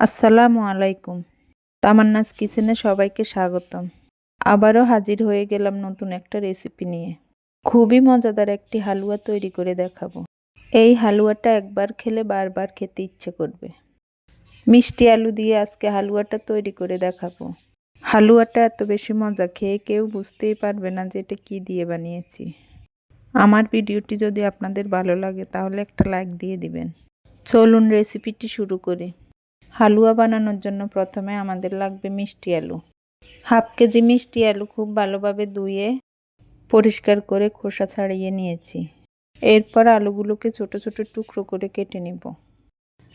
আসসালামু আলাইকুম। তামান্নাস কিচেনে সবাইকে স্বাগতম। আবারও হাজির হয়ে গেলাম নতুন একটা রেসিপি নিয়ে। খুবই মজাদার একটি হালুয়া তৈরি করে দেখাবো। এই হালুয়াটা একবার খেলে বারবার খেতে ইচ্ছে করবে। মিষ্টি আলু দিয়ে আজকে হালুয়াটা তৈরি করে দেখাবো। হালুয়াটা এত বেশি মজা খেয়ে কেউ বুঝতেই পারবে না যে এটা কী দিয়ে বানিয়েছি। আমার ভিডিওটি যদি আপনাদের ভালো লাগে তাহলে একটা লাইক দিয়ে দিবেন। চলুন রেসিপিটি শুরু করি। হালুয়া বানানোর জন্য প্রথমে আমাদের লাগবে মিষ্টি আলু। হাফ কেজি মিষ্টি আলু খুব ভালোভাবে ধুয়ে পরিষ্কার করে খোসা ছাড়িয়ে নিয়েছি। এরপর আলুগুলোকে ছোট ছোট টুকরো করে কেটে নিব।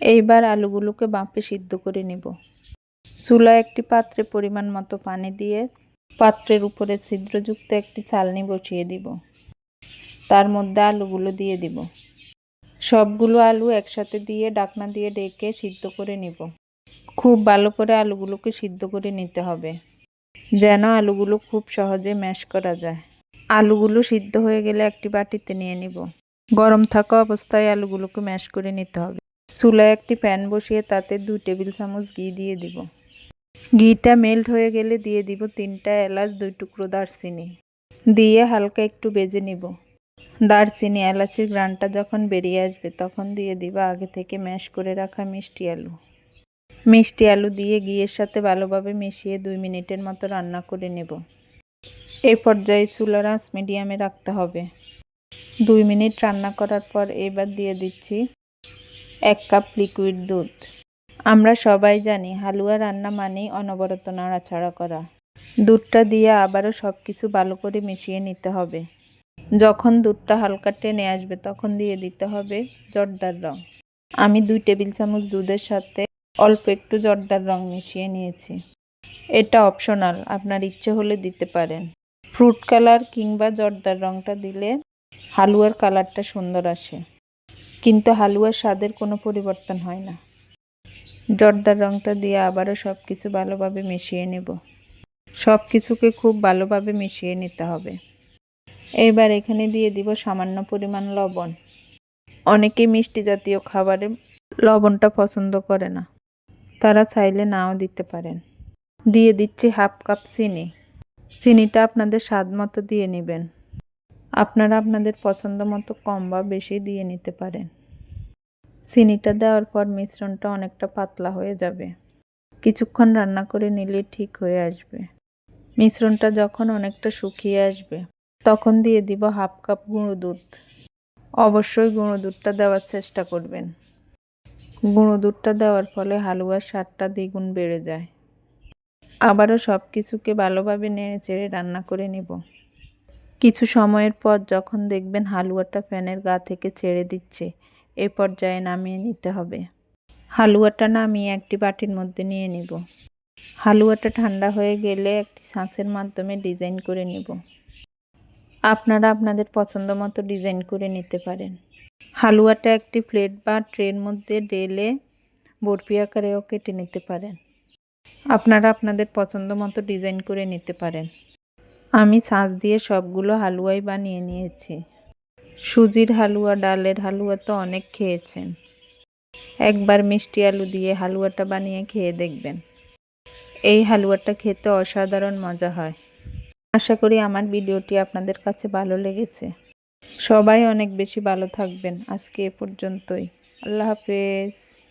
এইবার আলুগুলোকে বাঁপে সিদ্ধ করে নিব। চুলা একটি পাত্রে পরিমাণ মতো পানি দিয়ে পাত্রের উপরে ছিদ্রযুক্ত একটি চালনি বসিয়ে দিব। তার মধ্যে আলুগুলো দিয়ে দিব। সবগুলো আলু একসাথে দিয়ে ডাকনা দিয়ে ডেকে সিদ্ধ করে নিব। খুব ভালো করে আলুগুলোকে সিদ্ধ করে নিতে হবে, যেন আলুগুলো খুব সহজে ম্যাশ করা যায়। আলুগুলো সিদ্ধ হয়ে গেলে একটি বাটিতে নিয়ে নিব। গরম থাকা অবস্থায় আলুগুলোকে ম্যাশ করে নিতে হবে। চুলায় একটি প্যান বসিয়ে তাতে দুই টেবিল চামচ ঘি দিয়ে দিব। ঘিটা মেল্ট হয়ে গেলে দিয়ে দিব তিনটা এলাচ, দুই টুকরো দারচিনি। দিয়ে হালকা একটু বেজে নিব। দারচিনি, এলাচির গ্রানটা যখন বেরিয়ে আসবে তখন দিয়ে দিব আগে থেকে ম্যাশ করে রাখা মিষ্টি আলু। মিষ্টি আলু দিয়ে ঘিয়ের সাথে ভালোভাবে মিশিয়ে দুই মিনিটের মতো রান্না করে নেব। এই পর্যায়ে চুলার আঁচ মিডিয়ামে রাখতে হবে। দুই মিনিট রান্না করার পর এবার দিয়ে দিচ্ছি এক কাপ লিকুইড দুধ। আমরা সবাই জানি হালুয়া রান্না মানেই অনবরত নাড়াছাড়া করা। দুধটা দিয়ে আবারও সব কিছু ভালো করে মিশিয়ে নিতে হবে। যখন দুধটা হালকা টেনে আসবে তখন দিয়ে দিতে হবে জর্দার রং। আমি দুই টেবিল চামচ দুধের সাথে অল্প একটু জর্দার রং মিশিয়ে নিয়েছি। এটা অপশনাল, আপনার ইচ্ছে হলে দিতে পারেন। ফ্রুট কালার কিংবা জর্দার রংটা দিলে হালুয়ার কালারটা সুন্দর আসে। কিন্তু হালুয়ার স্বাদের কোনো পরিবর্তন হয় না। জর্দার রংটা দিয়ে আবারও সব কিছু ভালোভাবে মিশিয়ে নেব। সব কিছুকে খুব ভালোভাবে মিশিয়ে নিতে হবে। এইবার এখানে দিয়ে দিব সামান্য পরিমাণ লবণ। অনেকে মিষ্টি জাতীয় খাবারে লবণটা পছন্দ করে না। তারা চাইলে নাও দিতে পারেন। দিয়ে দিচ্ছি হাফ কাপ চিনি। চিনিটা আপনাদের স্বাদ মতো দিয়ে নেবেন। আপনারা আপনাদের পছন্দ মতো কম বা বেশি দিয়ে নিতে পারেন। চিনিটা দেওয়ার পর মিশ্রণটা অনেকটা পাতলা হয়ে যাবে। কিছুক্ষণ রান্না করে নিলে ঠিক হয়ে আসবে। মিশ্রণটা যখন অনেকটা শুকিয়ে আসবে, তখন দিয়ে দিব হাফ কাপ গুঁড়ো দুধ। অবশ্যই গুঁড়ো দুধটা দেওয়ার চেষ্টা করবেন। গুঁড়ো দুধটা দেওয়ার ফলে হালুয়ার স্বাদটা দ্বিগুণ বেড়ে যায়। আবারও সব কিছুকে ভালোভাবে নেড়ে চেড়ে রান্না করে নেব। কিছু সময়ের পর যখন দেখবেন হালুয়াটা ফ্যানের গা থেকে ছেড়ে দিচ্ছে, এ পর্যায়ে নামিয়ে নিতে হবে। হালুয়াটা নামিয়ে একটি বাটির মধ্যে নিয়ে নিব। হালুয়াটা ঠান্ডা হয়ে গেলে একটি ছাঁচের মাধ্যমে ডিজাইন করে নিব। আপনারা আপনাদের পছন্দ মতো ডিজাইন করে নিতে পারেন। হালুয়াটা একটি প্লেট বা ট্রের মধ্যে ডেলে বরফি আকারেও কেটে নিতে পারেন। আপনারা আপনাদের পছন্দ মতো ডিজাইন করে নিতে পারেন। আমি ছাঁচ দিয়ে সবগুলো হালুয়াই বানিয়ে নিয়েছি। সুজির হালুয়া, ডালের হালুয়া তো অনেক খেয়েছেন। একবার মিষ্টি আলু দিয়ে হালুয়াটা বানিয়ে খেয়ে দেখবেন। এই হালুয়াটা খেতে অসাধারণ মজা হয়। আশা করি আমার ভিডিওটি আপনাদের কাছে ভালো লেগেছে। সবাই অনেক বেশি ভালো থাকবেন। আজকে এ পর্যন্তই। আল্লাহ হাফেজ।